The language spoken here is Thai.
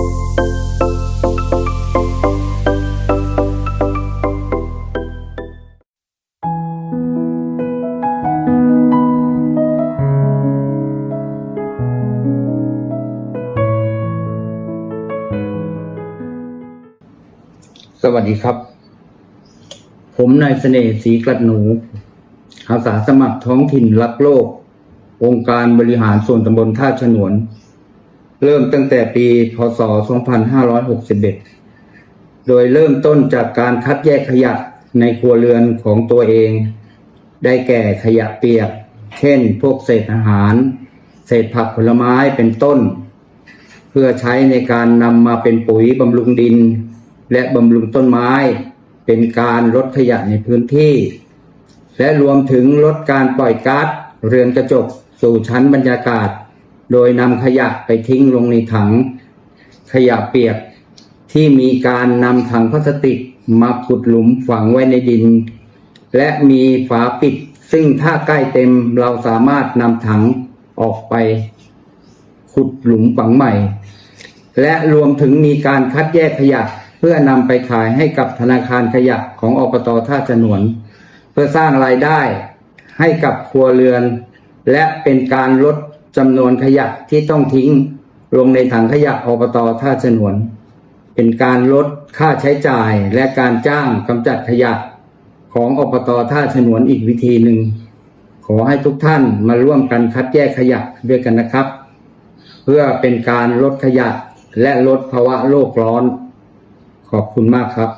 สวัสดีครับ ผมนายเสน่ห์ศรีกลัดหนู อาสาสมัครท้องถิ่นรักโลก องค์การบริหารส่วนตำบลท่าฉนวน เริ่มตั้งแต่ปี พศ 2561 โดยเริ่มต้นจากการคัดแยกขยะในครัวเรือนของตัวเอง ได้แก่ขยะเปียก เช่น พวกเศษอาหาร เศษผักผลไม้เป็นต้น เพื่อใช้ในการนำมาเป็นปุ๋ยบำรุงดิน และบำรุงต้นไม้ เป็นการลดขยะในพื้นที่ และรวมถึงลดการปล่อยก๊าซเรือนกระจกสู่ชั้นบรรยากาศ โดยนำขยะไปทิ้งลงในถัง ขยะเปียกที่มีการนำถังพลาสติกมาขุดหลุมฝังไว้ในดิน และมีฝาปิด ซึ่งถ้าใกล้เต็มเราสามารถนำถังออกไป ขุดหลุมฝังใหม่ และรวมถึงมีการคัดแยกขยะเพื่อนำไปขายให้กับธนาคารขยะของอบตท่าฉนวน เพื่อสร้างรายได้ให้กับครัวเรือน และเป็นการลด จำนวนขยะที่ต้องทิ้ง ลงในถังขยะอบตท่าฉนวน เป็นการลดค่าใช้จ่ายและการจ้างกำจัดขยะของอบตท่าฉนวนอีกวิธีหนึ่ง ขอให้ทุกท่านมาร่วมกันคัดแยกขยะด้วยกันนะครับ เพื่อเป็นการลดขยะและลดภาวะโลกร้อน ขอบคุณมากครับ